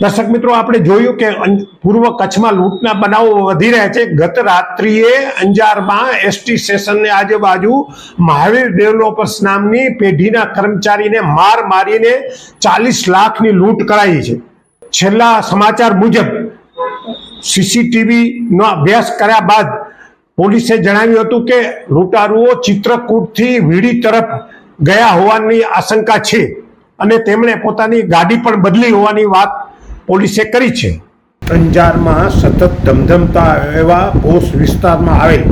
દર્શક મિત્રો, આપણે જોયું કે પૂર્વ કચ્છમાં લૂંટના બનાવો વધી રહ્યા છે. ગત રાત્રિએ અંજારમાં એસટી સ્ટેશનની આજુબાજુ મહાવીર ડેવલપર્સ નામની પેઢીના કર્મચારીને માર મારીને ચાલીસ લાખની લૂંટ કરાઈ છે. છેલ્લા સમાચાર મુજબ સીસીટીવીનો અભ્યાસ કર્યા બાદ પોલીસે જણાવ્યું હતું કે લૂંટારુઓ ચિત્રકૂટથી વીડી તરફ ગયા હોવાની આશંકા છે અને તેમણે પોતાની ગાડી પણ બદલી હોવાની વાત પોલીસે કરી છે. અંજારમાં સતત ધમધમતા એવા પોસ્ટ વિસ્તારમાં આવેલ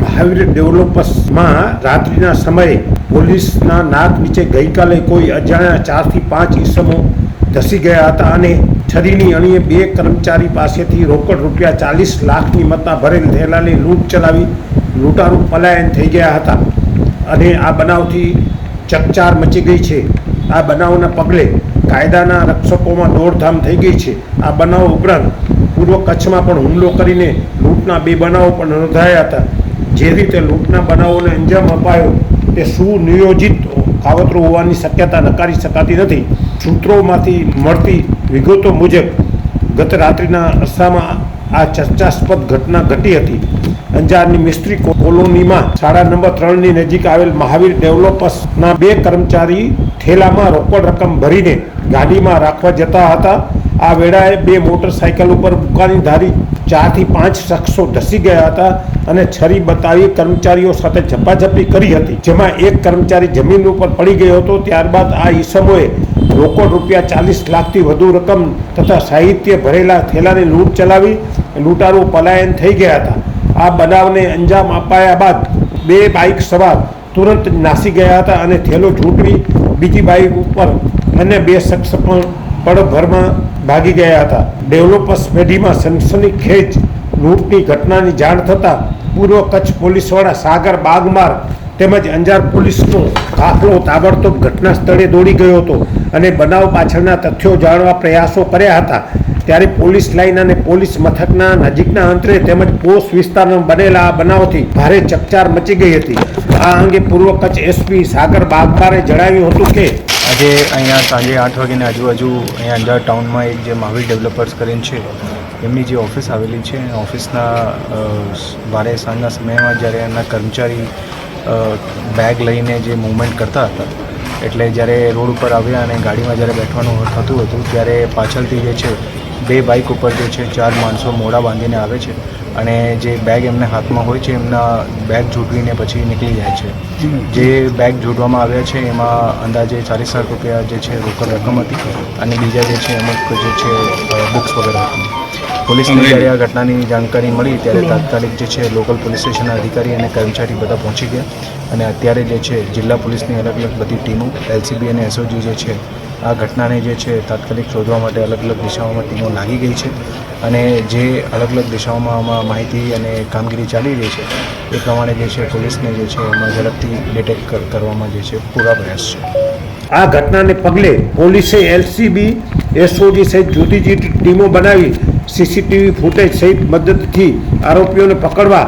મહાવીર ડેવલપર્સમાં રાત્રિના સમયે પોલીસના નાક નીચે ગઈકાલે કોઈ અજાણ્યા ચારથી પાંચ ઈસમો ધસી ગયા હતા અને છરીની અણીએ બે કર્મચારી પાસેથી રોકડ રૂપિયા ચાલીસ લાખની મતના ભરેલ થેલાની લૂંટ ચલાવી લૂંટારૂ પલાયન થઈ ગયા હતા. અને આ બનાવથી ચકચાર મચી ગઈ છે. આ બનાવના પગલે કાયદાના રક્ષકોમાં દોડધામ થઈ ગઈ છે. આ બનાવ ઉપરાંત પૂર્વ કચ્છમાં પણ હુમલો કરીને લૂંટના બે બનાવો પણ નોંધાયા હતા. જે રીતે લૂંટના બનાવોને અંજામ અપાયો તે સુનિયોજિત કાવતરું હોવાની શક્યતા નકારી શકાતી નથી. સૂત્રોમાંથી મળતી વિગતો મુજબ, ગત રાત્રિના અરસામાં આ ચર્ચાસ્પદ ઘટના ઘટી હતી. અંજારની મિસ્ત્રી કોલોનીમાં શાળા નંબર ત્રણની નજીક આવેલ મહાવીર ડેવલપર્સના બે કર્મચારી થેલામાં રોકડ રકમ ભરીને ગાડીમાં રાખવા જતા હતા. આ વેળાએ બે મોટરસાયકલ ઉપર બુકાની ધારી ચારથી પાંચ શખ્સો ધસી ગયા હતા અને છરી બતાવી કર્મચારીઓ સાથે ઝપાઝપી કરી હતી. જેમાં એક કર્મચારી જમીન ઉપર પડી ગયો હતો. ત્યારબાદ આ ઈસમોએ રોકડ રૂપિયા ચાલીસ લાખથી વધુ રકમ તથા સાહિત્ય ભરેલા થેલાની લૂંટ ચલાવી લૂંટારો પલાયન થઈ ગયા હતા. આ બનાવને અંજામ અપાયા બાદ બે બાઇક સવાર તુરંત નાસી ગયા હતા અને થેલો છૂટવી બીજી બાઇક ઉપર અને બે શખ્સ પણ પળભરમાં ભાગી ગયા હતા. ડેવલપર્સ પેઢીમાં સનસની ખેંચ લૂંટની ઘટનાની જાણ થતાં પૂર્વ કચ્છ પોલીસવાળા સાગર બાગમાર તેમજ અંજાર પોલીસનો કાફલો તાબડતોબ ઘટના સ્થળે દોડી ગયો હતો અને બનાવ પાછળના તથ્યો જાણવા પ્રયાસો કર્યા હતા. ત્યારે પોલીસ લાઇન અને પોલીસ મથકના નજીકના અંતરે તેમજ પોસ્ટ વિસ્તારમાં બનેલા આ બનાવથી ભારે ચકચાર મચી ગઈ હતી. આ અંગે પૂર્વ કચ્છ એસપી સાગર બાગબારે જણાવ્યું હતું કે આજે અહીંયા સાંજે આઠ વાગ્યાની આજુબાજુ અહીંયા અંજાર ટાઉનમાં એક જે મહાવીર ડેવલપર્સ કરીને છે, એમની જે ઓફિસ આવેલી છે ઓફિસના ભારે સાંજના સમયમાં જ્યારે એમના કર્મચારી બેગ લઈને જે મૂવમેન્ટ કરતા હતા, એટલે જ્યારે રોડ ઉપર આવ્યા અને ગાડીમાં જ્યારે બેઠવાનું થતું હતું, ત્યારે પાછળથી જે છે બે બાઇક ઉપર જે છે ચાર માણસો મોડા બાંધીને આવે છે અને જે બેગ એમના હાથમાં હોય છે એમના બેગ ઝૂંટવીને પછી નીકળી જાય છે. જે બેગ જોડવામાં આવ્યા છે એમાં અંદાજે ચાલીસ લાખ રૂપિયા જે છે રોકડ રકમ હતી અને બીજા જે છે અમુક જે છે બુક્સ વગેરે હતી. પોલીસને જ્યારે આ ઘટનાની જાણકારી મળી ત્યારે તાત્કાલિક જે છે લોકલ પોલીસ સ્ટેશનના અધિકારી અને કર્મચારી બધા પહોંચી ગયા અને અત્યારે જે છે જિલ્લા પોલીસની અલગ અલગ બધી ટીમો એલસીબી અને એસઓજી જે છે આ ઘટનાને જે છે તાત્કાલિક શોધવા માટે અલગ અલગ દિશાઓમાં ટીમો લાગી ગઈ છે અને જે અલગ અલગ દિશાઓમાં આમાં માહિતી અને કામગીરી ચાલી રહી છે, એ પ્રમાણે જે છે પોલીસને જે છે એમાં ઝડપથી ડિટેક્ટ કરવામાં જે છે પૂરા પ્રયાસ છે. આ ઘટનાને પગલે પોલીસે એલસીબી, એસઓજી સહિત જુદી જુદી ટીમો બનાવી સીસીટીવી ફૂટેજ સહિત મદદથી આરોપીઓને પકડવા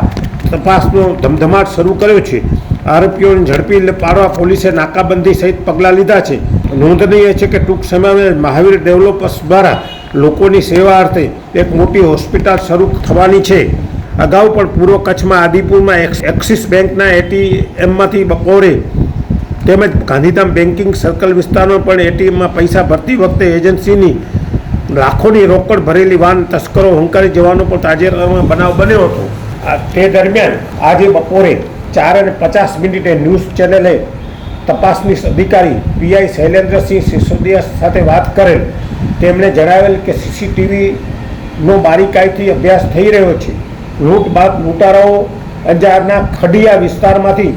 તપાસનો ધમધમાટ શરૂ કર્યો છે. આરોપીઓને ઝડપી પાડવા પોલીસે નાકાબંધી સહિત પગલાં લીધા છે. નોંધનીય છે કે ટૂંક સમયમાં મહાવીર ડેવલપર્સ દ્વારા લોકોની સેવા અર્થે એક મોટી હોસ્પિટલ શરૂ થવાની છે. અગાઉ પણ પૂર્વ કચ્છમાં આદિપુરમાં એક્સ- એક્સિસ બેંકના એટીએમમાંથી બપોરે તેમજ ગાંધીધામ બેન્કિંગ સર્કલ વિસ્તારમાં પણ એટીએમમાં પૈસા ભરતી વખતે એજન્સીની લાખોની રોકડ ભરેલી વાન તસ્કરો હંકારી જવાનો પણ તાજેતરમાં બનાવ બન્યો હતો. તે દરમિયાન આજે બપોરે ચાર અને પચાસ મિનિટે ન્યૂઝ ચેનલે તપાસનીશ અધિકારી પીઆઈ શૈલેન્દ્રસિંહ સિસોદિયા સાથે વાત કરેલ. તેમણે જણાવેલ કે સીસીટીવીનો બારીકાઈથી અભ્યાસ થઈ રહ્યો છે. લૂંટ બાદ લૂંટારાઓ અંજારના ખડિયા વિસ્તારમાંથી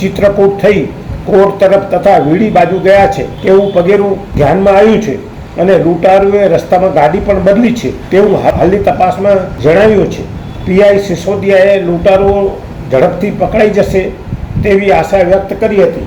ચિત્રકૂટ થઈ કોટ તરફ તથા વીડી બાજુ ગયા છે. તેવું પગેરું ધ્યાનમાં આવ્યું છે અને લૂંટારુએ રસ્તામાં ગાડી પણ બદલી છે તેવું હાલની તપાસમાં જણાવ્યું છે. પીઆઈ સિસોદિયાએ લૂંટારુઓ ઝડપથી પકડાઈ જશે તેવી આશા વ્યક્ત કરી હતી.